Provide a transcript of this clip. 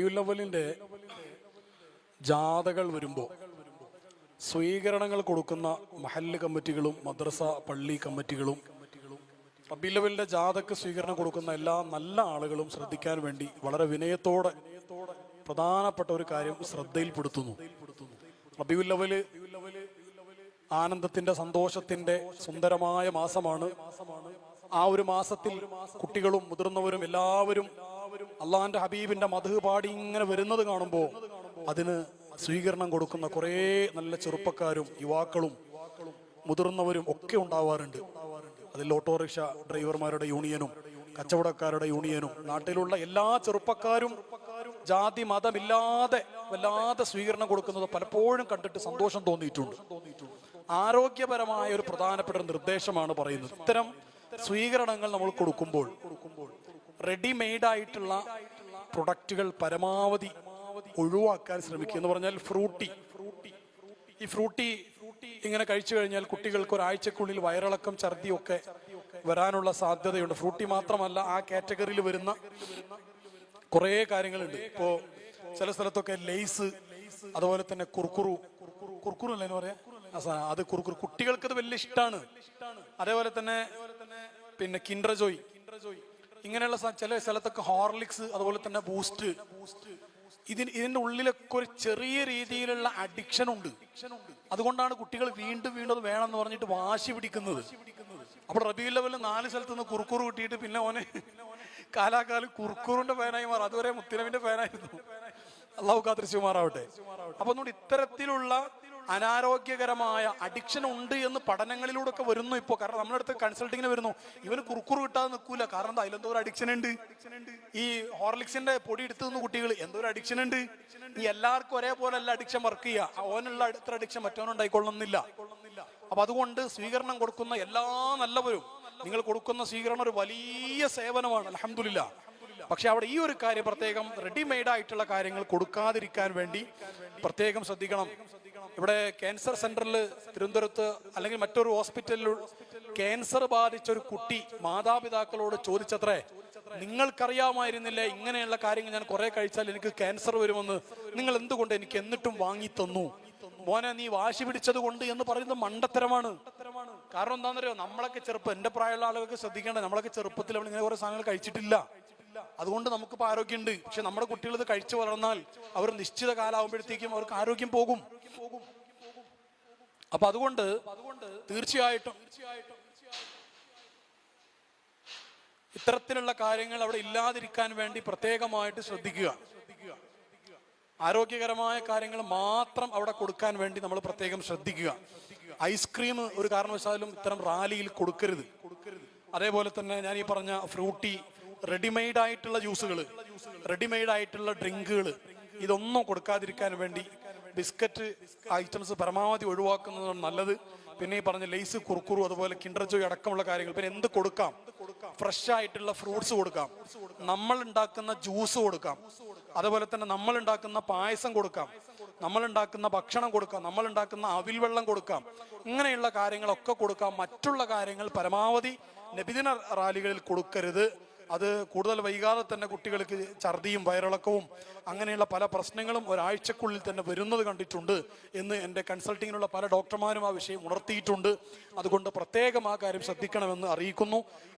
ലെവലിന്റെ ജാഥകൾ വരുമ്പോൾ സ്വീകരണങ്ങൾ കൊടുക്കുന്ന മഹല്ല് കമ്മിറ്റികളും മദ്രസ പള്ളി കമ്മിറ്റികളും റബി ലെവലിന്റെ ജാഥക്ക് സ്വീകരണം കൊടുക്കുന്ന എല്ലാ നല്ല ആളുകളും ശ്രദ്ധിക്കാൻ വേണ്ടി വളരെ വിനയത്തോടെ പ്രധാനപ്പെട്ട ഒരു കാര്യം ശ്രദ്ധയിൽപ്പെടുത്തുന്നു. റബിയുല്ലവൽ ലെവൽ ആനന്ദത്തിന്റെ സന്തോഷത്തിന്റെ സുന്ദരമായ മാസമാണ്. ആ ഒരു മാസത്തിൽ കുട്ടികളും മുതിർന്നവരും എല്ലാവരും അള്ളാന്റെ ഹബീബിന്റെ മധു പാടി ഇങ്ങനെ വരുന്നത് കാണുമ്പോൾ അതിന് സ്വീകരണം കൊടുക്കുന്ന കുറേ നല്ല ചെറുപ്പക്കാരും യുവാക്കളും മുതിർന്നവരും ഒക്കെ ഉണ്ടാവാറുണ്ട്. അതിൽ ഓട്ടോറിക്ഷ ഡ്രൈവർമാരുടെ യൂണിയനും കച്ചവടക്കാരുടെ യൂണിയനും നാട്ടിലുള്ള എല്ലാ ചെറുപ്പക്കാരും ജാതി മതമില്ലാതെ വല്ലാതെ സ്വീകരണം കൊടുക്കുന്നത് പലപ്പോഴും കണ്ടിട്ട് സന്തോഷം തോന്നിയിട്ടുണ്ട്. ആരോഗ്യപരമായ ഒരു പ്രധാനപ്പെട്ട നിർദ്ദേശമാണ് പറയുന്നത്. ഇത്തരം സ്വീകരണങ്ങൾ നമ്മൾ കൊടുക്കുമ്പോൾ റെഡിമെയ്ഡ് ആയിട്ടുള്ള പ്രൊഡക്റ്റുകൾ പരമാവധി ഒഴിവാക്കാൻ ശ്രമിക്കുക എന്ന് പറഞ്ഞാൽ ഫ്രൂട്ടി. ഈ ഫ്രൂട്ടി ഇങ്ങനെ കഴിച്ചു കഴിഞ്ഞാൽ കുട്ടികൾക്ക് ഒരാഴ്ചക്കുള്ളിൽ വയറിളക്കം ഛർദിയൊക്കെ വരാനുള്ള സാധ്യതയുണ്ട്. ഫ്രൂട്ടി മാത്രമല്ല ആ കാറ്റഗറിയിൽ വരുന്ന കുറേ കാര്യങ്ങളുണ്ട്. ഇപ്പോ ചില സ്ഥലത്തൊക്കെ ലെയ്സ് അതുപോലെ തന്നെ കുർക്കുറു. കുർക്കുറു അല്ലേ പറയാ? അത് കുർക്കുറു കുട്ടികൾക്ക് അത് വലിയ ഇഷ്ടമാണ് അതേപോലെ തന്നെ പിന്നെ കിൻഡർ ജോയ് ഇങ്ങനെയുള്ള ചില സ്ഥലത്തൊക്കെ ഹോർലിക്സ് അതുപോലെ തന്നെ ബൂസ്റ്റ്. ഇതിന് ഇതിന്റെ ഉള്ളിലൊക്കെ ഒരു ചെറിയ രീതിയിലുള്ള അഡിക്ഷൻ ഉണ്ട്. അതുകൊണ്ടാണ് കുട്ടികൾ വീണ്ടും വീണ്ടും അത് വേണമെന്ന് പറഞ്ഞിട്ട് വാശി പിടിക്കുന്നത്. അപ്പോൾ റബി ലെവലിൽ നാല് സ്ഥലത്ത് നിന്ന് കുറുക്കുറു കിട്ടിയിട്ട് പിന്നെ ഓനെ കാലാകാലം കുറുക്കുറുന്റെ ഫാനായി മാറും. അതുവരെ മുത്തിനവിന്റെ ഫാനായിരുന്നു അള്ളാഹു കാത്തിരിച്ചുമാറാവട്ടെ അപ്പൊ അതുകൊണ്ട് ഇത്തരത്തിലുള്ള അനാരോഗ്യകരമായ അഡിക്ഷൻ ഉണ്ട് എന്ന് പഠനങ്ങളിലൂടെ ഒക്കെ വരുന്നു ഇപ്പോൾ കാരണം നമ്മുടെ അടുത്ത് കൺസൾട്ടിങ്ങിന് വരുന്നു. ഇവന് കുറുക്കുറു കിട്ടാതെ നിൽക്കൂല. കാരണം എന്താ? അതിലെന്തോ ഒരു അഡിക്ഷൻ ഉണ്ട്. ഈ ഹോർലിക്സിന്റെ പൊടി എടുത്തു നിന്ന് കുട്ടികൾ എന്തോ ഒരു അഡിക്ഷൻ ഉണ്ട്. ഈ എല്ലാവർക്കും ഒരേപോലെ അല്ല അഡിക്ഷൻ വർക്ക് ചെയ്യുക ഓനുള്ള അടുത്ത അഡിക്ഷൻ മറ്റവനുണ്ടായിക്കൊള്ളുന്നില്ല അപ്പൊ അതുകൊണ്ട് സ്വീകരണം കൊടുക്കുന്ന എല്ലാ നല്ലവരും നിങ്ങൾ കൊടുക്കുന്ന സ്വീകരണം ഒരു വലിയ സേവനമാണ്. അലഹമില്ല പക്ഷെ അവിടെ ഈ ഒരു കാര്യം പ്രത്യേകം റെഡിമെയ്ഡ് ആയിട്ടുള്ള കാര്യങ്ങൾ കൊടുക്കാതിരിക്കാൻ വേണ്ടി പ്രത്യേകം ശ്രദ്ധിക്കണം. ഇവിടെ ക്യാൻസർ സെന്ററിൽ തിരുവനന്തപുരത്ത് അല്ലെങ്കിൽ മറ്റൊരു ഹോസ്പിറ്റലിൽ ക്യാൻസർ ബാധിച്ച ഒരു കുട്ടി മാതാപിതാക്കളോട് ചോദിച്ചത്രേ നിങ്ങൾക്കറിയാമായിരുന്നില്ലേ ഇങ്ങനെയുള്ള കാര്യങ്ങൾ ഞാൻ കുറെ കഴിച്ചാൽ എനിക്ക് ക്യാൻസർ വരുമെന്ന്? നിങ്ങൾ എന്തുകൊണ്ട് എനിക്ക് എന്നിട്ടും വാങ്ങി തന്നു? മോനെ നീ വാശി പിടിച്ചത് കൊണ്ട് എന്ന് പറയുന്നത് മണ്ടത്തരമാണ്. കാരണം എന്താണെന്നറിയോ? നമ്മളൊക്കെ ചെറുപ്പം എന്റെ പ്രായമുള്ള ആളുകൾക്ക് ശ്രദ്ധിക്കേണ്ടത് നമ്മളൊക്കെ ചെറുപ്പത്തിൽ നമ്മൾ ഇങ്ങനെ കുറെ സാധനങ്ങൾ കഴിച്ചിട്ടില്ല. അതുകൊണ്ട് നമുക്കിപ്പോൾ ആരോഗ്യമുണ്ട്. പക്ഷെ നമ്മുടെ കുട്ടികൾ ഇത് കഴിച്ചു വളർന്നാൽ അവർ നിശ്ചിത കാലാവുമ്പോഴത്തേക്കും അവർക്ക് ആരോഗ്യം പോകും. അപ്പൊ അതുകൊണ്ട് തീർച്ചയായിട്ടും ഇത്തരത്തിലുള്ള കാര്യങ്ങൾ അവിടെ ഇല്ലാതിരിക്കാൻ വേണ്ടി പ്രത്യേകമായിട്ട് ശ്രദ്ധിക്കുക. ആരോഗ്യകരമായ കാര്യങ്ങൾ മാത്രം അവിടെ കൊടുക്കാൻ വേണ്ടി നമ്മൾ പ്രത്യേകം ശ്രദ്ധിക്കുക. ഐസ്ക്രീം ഒരു കാരണവശാലും ഇത്തരം റാലിയിൽ കൊടുക്കരുത്. അതേപോലെ തന്നെ ഞാൻ ഈ പറഞ്ഞ ഫ്രൂട്ടി റെഡിമെയ്ഡ് ആയിട്ടുള്ള ജ്യൂസുകൾ റെഡിമെയ്ഡ് ആയിട്ടുള്ള ഡ്രിങ്കുകൾ ഇതൊന്നും കൊടുക്കാതിരിക്കാൻ വേണ്ടി ബിസ്ക്കറ്റ് ഐറ്റംസ് പരമാവധി ഒഴിവാക്കുന്നതാണ് നല്ലത്. പിന്നെ ഈ പറഞ്ഞ ലേസ് കുറുക്കുറു അതുപോലെ കിണ്ടർ ജോയ് അടക്കമുള്ള കാര്യങ്ങൾ. പിന്നെ എന്ത് കൊടുക്കാം? ഫ്രഷ് ആയിട്ടുള്ള ഫ്രൂട്ട്സ് കൊടുക്കാം. നമ്മൾ ഉണ്ടാക്കുന്ന ജ്യൂസ് കൊടുക്കാം. അതുപോലെ തന്നെ നമ്മൾ ഉണ്ടാക്കുന്ന പായസം കൊടുക്കാം. നമ്മൾ ഉണ്ടാക്കുന്ന ഭക്ഷണം കൊടുക്കാം. നമ്മൾ ഉണ്ടാക്കുന്ന അവിൽ വെള്ളം കൊടുക്കാം. ഇങ്ങനെയുള്ള കാര്യങ്ങളൊക്കെ കൊടുക്കാം. മറ്റുള്ള കാര്യങ്ങൾ പരമാവധി നബിദിന റാലികളിൽ കൊടുക്കരുത്. അത് കൂടുതൽ വൈകാതെ തന്നെ കുട്ടികൾക്ക് ഛർദിയും വയറിളക്കവും അങ്ങനെയുള്ള പല പ്രശ്നങ്ങളും ഒരാഴ്ചക്കുള്ളിൽ തന്നെ വരുന്നത് കണ്ടിട്ടുണ്ട് എന്ന് എന്റെ കൺസൾട്ടിങ്ങിനുള്ള പല ഡോക്ടർമാരും ആ വിഷയം ഉണർത്തിയിട്ടുണ്ട്. അതുകൊണ്ട് പ്രത്യേകം ആ കാര്യം ശ്രദ്ധിക്കണമെന്ന് അറിയിക്കുന്നു.